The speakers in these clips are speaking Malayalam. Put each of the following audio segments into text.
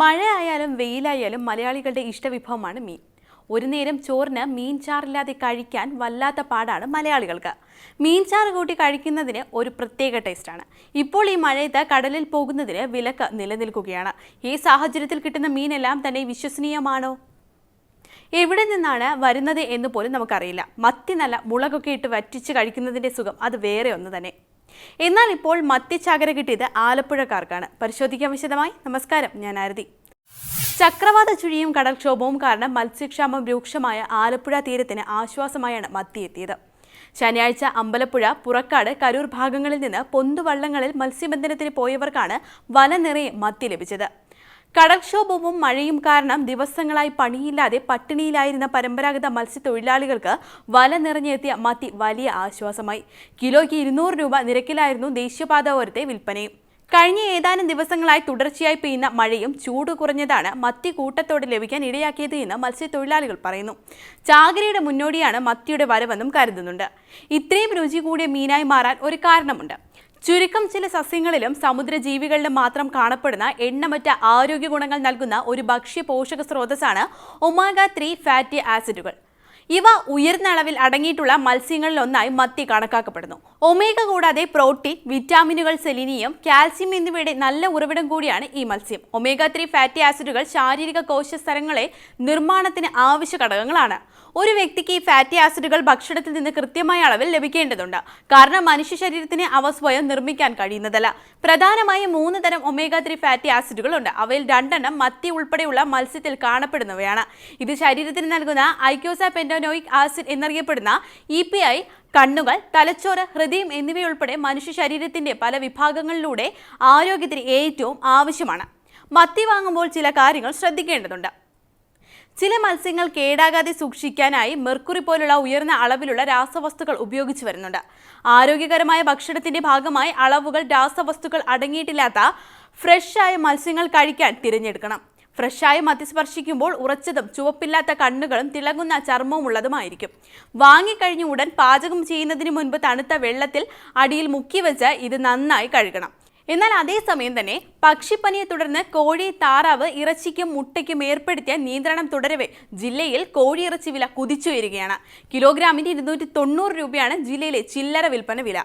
മഴയായാലും വെയിലായാലും മലയാളികളുടെ ഇഷ്ടവിഭവമാണ് മീൻ. ഒരു നേരം ചോറിന് മീൻ ചാറില്ലാതെ കഴിക്കാൻ വല്ലാത്ത പാടാണ് മലയാളികൾക്ക്. മീൻ ചാറ് കൂട്ടി കഴിക്കുന്നതിന് ഒരു പ്രത്യേക ടേസ്റ്റാണ്. ഇപ്പോൾ ഈ മഴയത്ത് കടലിൽ പോകുന്നതിന് വിലക്ക് നിലനിൽക്കുകയാണ്. ഈ സാഹചര്യത്തിൽ കിട്ടുന്ന മീനെല്ലാം തന്നെ വിശ്വസനീയമാണോ? എവിടെ നിന്നാണ് വരുന്നത് എന്ന് പോലും നമുക്കറിയില്ല. മത്തി നല്ല മുളകൊക്കെ ഇട്ട് വറ്റിച്ച് കഴിക്കുന്നതിന്റെ സുഖം അത് വേറെ ഒന്ന് തന്നെ. എന്നാൽ ഇപ്പോൾ മത്തി ചാകര കിട്ടിയത് ആലപ്പുഴക്കാർക്കാണ്. പരിശോധിക്കാൻ വിശദമായി. നമസ്കാരം ഞാൻ ആരതി. ചക്രവാത ചുഴിയും കടൽക്ഷോഭവും കാരണം മത്സ്യക്ഷാമം രൂക്ഷമായ ആലപ്പുഴ തീരത്തിന് ആശ്വാസമായാണ് മത്തി എത്തിയത് ശനിയാഴ്ച അമ്പലപ്പുഴ പുറക്കാട് കരൂർ ഭാഗങ്ങളിൽ നിന്ന് പൊന്തുവള്ളങ്ങളിൽ മത്സ്യബന്ധനത്തിന് പോയവർക്കാണ് വല നിറയെ മത്തി ലഭിച്ചത്. കടൽക്ഷോഭവും മഴയും കാരണം ദിവസങ്ങളായി പണിയില്ലാതെ പട്ടിണിയിലായിരുന്ന പരമ്പരാഗത മത്സ്യത്തൊഴിലാളികൾക്ക് വല നിറഞ്ഞെത്തിയ മത്തി വലിയ ആശ്വാസമായി. കിലോയ്ക്ക് ഇരുന്നൂറ് രൂപ നിരക്കിലായിരുന്നു ദേശീയപാത ഓരത്തെ വിൽപ്പനയും. കഴിഞ്ഞ ഏതാനും ദിവസങ്ങളായി തുടർച്ചയായി പെയ്യുന്ന മഴയും ചൂട് കുറഞ്ഞതാണ് മത്തി കൂട്ടത്തോടെ ലഭിക്കാൻ ഇടയാക്കിയത് എന്ന് മത്സ്യത്തൊഴിലാളികൾ പറയുന്നു. ചാകരയുടെ മുന്നോടിയാണ് മത്തിയുടെ വരവെന്നും കരുതുന്നുണ്ട്. ഇത്രയും രുചി കൂടിയ മീനായി മാറാൻ ഒരു കാരണമുണ്ട്. ചുരുക്കം ചില സസ്യങ്ങളിലും സമുദ്രജീവികളിലും മാത്രം കാണപ്പെടുന്ന എണ്ണമറ്റ ആരോഗ്യ ഗുണങ്ങൾ നൽകുന്ന ഒരു ഭക്ഷ്യ പോഷക സ്രോതസ്സാണ് ഒമാഗ ത്രീ ഫാറ്റി ആസിഡുകൾ. ഇവ ഉയർന്ന അളവിൽ അടങ്ങിയിട്ടുള്ള മത്സ്യങ്ങളിൽ ഒന്നായി മത്തി കണക്കാക്കപ്പെടുന്നു. ഒമേഗ കൂടാതെ പ്രോട്ടീൻ വിറ്റാമിനുകൾ സെലിനിയം കാൽസ്യം എന്നിവയുടെ നല്ല ഉറവിടം കൂടിയാണ് ഈ മത്സ്യം. ഒമേഗ ത്രീ ഫാറ്റി ആസിഡുകൾ ശാരീരിക കോശസ്തരങ്ങളെ നിർമ്മാണത്തിന് ആവശ്യ ഘടകങ്ങളാണ്. ഒരു വ്യക്തിക്ക് ഈ ഫാറ്റി ആസിഡുകൾ ഭക്ഷണത്തിൽ നിന്ന് കൃത്യമായ അളവിൽ ലഭിക്കേണ്ടതുണ്ട്. കാരണം മനുഷ്യ ശരീരത്തിന് അവ സ്വയം നിർമ്മിക്കാൻ കഴിയുന്നതല്ല. പ്രധാനമായും മൂന്ന് തരം ഒമേഗ ത്രീ ഫാറ്റി ആസിഡുകൾ ഉണ്ട് അവയിൽ രണ്ടെണ്ണം മത്തി ഉൾപ്പെടെയുള്ള മത്സ്യത്തിൽ കാണപ്പെടുന്നവയാണ്. ഇത് ശരീരത്തിന് നൽകുന്ന ഐക്യോസ പെൻഡോനോയിക് ആസിഡ് എന്നറിയപ്പെടുന്ന ഇ പി ഐ കണ്ണുകൾ തലച്ചോറ് ഹൃദയം എന്നിവയുൾപ്പെടെ മനുഷ്യ ശരീരത്തിന്റെ പല വിഭാഗങ്ങളിലൂടെ ആരോഗ്യത്തിന് ഏറ്റവും ആവശ്യമാണ്. മത്തി വാങ്ങുമ്പോൾ ചില കാര്യങ്ങൾ ശ്രദ്ധിക്കേണ്ടതുണ്ട്. ചില മത്സ്യങ്ങൾ കേടാകാതെ സൂക്ഷിക്കാനായി മെർക്കുറി പോലുള്ള ഉയർന്ന അളവിലുള്ള രാസവസ്തുക്കൾ ഉപയോഗിച്ചു വരുന്നുണ്ട്. ആരോഗ്യകരമായ ഭക്ഷണത്തിന്റെ ഭാഗമായി അളവുകൾ രാസവസ്തുക്കൾ അടങ്ങിയിട്ടില്ലാത്ത ഫ്രഷായ മത്സ്യങ്ങൾ കഴിക്കാൻ തിരഞ്ഞെടുക്കണം. ഫ്രഷായ മത്തി സ്പർശിക്കുമ്പോൾ ഉറച്ചതും ചുവപ്പില്ലാത്ത കണ്ണുകളും തിളങ്ങുന്ന ചർമ്മവും വാങ്ങിക്കഴിഞ്ഞ ഉടൻ പാചകം ചെയ്യുന്നതിന് മുൻപ് തണുത്ത വെള്ളത്തിൽ അടിയിൽ മുക്കി വെച്ച് ഇത് നന്നായി കഴുകണം. എന്നാൽ അതേസമയം തന്നെ പക്ഷിപ്പനിയെ തുടർന്ന് കോഴി താറാവ് ഇറച്ചിക്കും മുട്ടയ്ക്കും ഏർപ്പെടുത്തിയ നിയന്ത്രണം തുടരവേ ജില്ലയിൽ കോഴി ഇറച്ചി വില കുതിച്ചുയരുകയാണ്. കിലോഗ്രാമിന് ഇരുന്നൂറ്റി തൊണ്ണൂറ് രൂപയാണ് ജില്ലയിലെ ചില്ലറ വിൽപ്പന വില.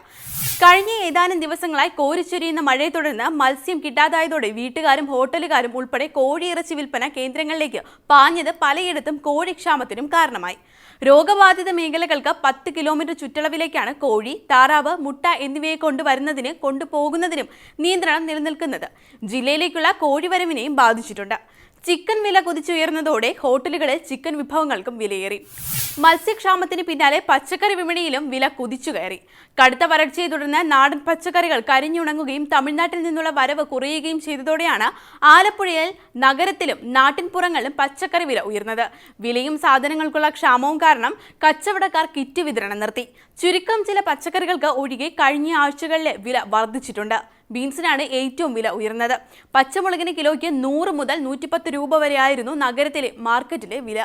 കഴിഞ്ഞ ഏതാനും ദിവസങ്ങളായി കോരിച്ചൊരിയുന്ന മഴയെ തുടർന്ന് മത്സ്യം കിട്ടാതായതോടെ വീട്ടുകാരും ഹോട്ടലുകാരും ഉൾപ്പെടെ കോഴിയിറച്ചി വിൽപ്പന കേന്ദ്രങ്ങളിലേക്ക് പാഞ്ഞത് പലയിടത്തും കോഴിക്ഷാമത്തിനും കാരണമായി. രോഗബാധിത മേഖലകൾക്ക് പത്ത് കിലോമീറ്റർ ചുറ്റളവിലേക്കാണ് കോഴി താറാവ് മുട്ട എന്നിവയെ കൊണ്ടുവരുന്നതിന് കൊണ്ടുപോകുന്നതിനും നിയന്ത്രണം നിലനിൽക്കുന്നത്. ജില്ലയിലേക്കുള്ള കോഴിവരവിനെയും ബാധിച്ചിട്ടുണ്ട്. ചിക്കൻ വില കുതിച്ചുയർന്നതോടെ ഹോട്ടലുകളിൽ ചിക്കൻ വിഭവങ്ങൾക്കും വിലയേറി. മത്സ്യക്ഷാമത്തിന് പിന്നാലെ പച്ചക്കറി വിപണിയിലും വില കുതിച്ചു കയറി. കടുത്ത വരൾച്ചയെ തുടർന്ന് നാടൻ പച്ചക്കറികൾ കരിഞ്ഞുണങ്ങുകയും തമിഴ്നാട്ടിൽ നിന്നുള്ള വരവ് കുറയുകയും ചെയ്തതോടെയാണ് ആലപ്പുഴയിൽ നഗരത്തിലും നാട്ടിൻപുറങ്ങളിലും പച്ചക്കറി വില ഉയർന്നത്. വിലയും സാധനങ്ങൾക്കുള്ള ക്ഷാമവും കാരണം കച്ചവടക്കാർ കിറ്റ് വിതരണം നിർത്തി. ചുരുക്കം ചില പച്ചക്കറികൾക്ക് ഒഴികെ കഴിഞ്ഞ ആഴ്ചകളിലെ വില വർദ്ധിച്ചിട്ടുണ്ട്. ബീൻസിനാണ് ഏറ്റവും വില ഉയർന്നത്. പച്ചമുളകിന് കിലോയ്ക്ക് നൂറ് മുതൽ നൂറ്റിപ്പത്ത് രൂപ വരെയായിരുന്നു നഗരത്തിലെ മാർക്കറ്റിലെ വില.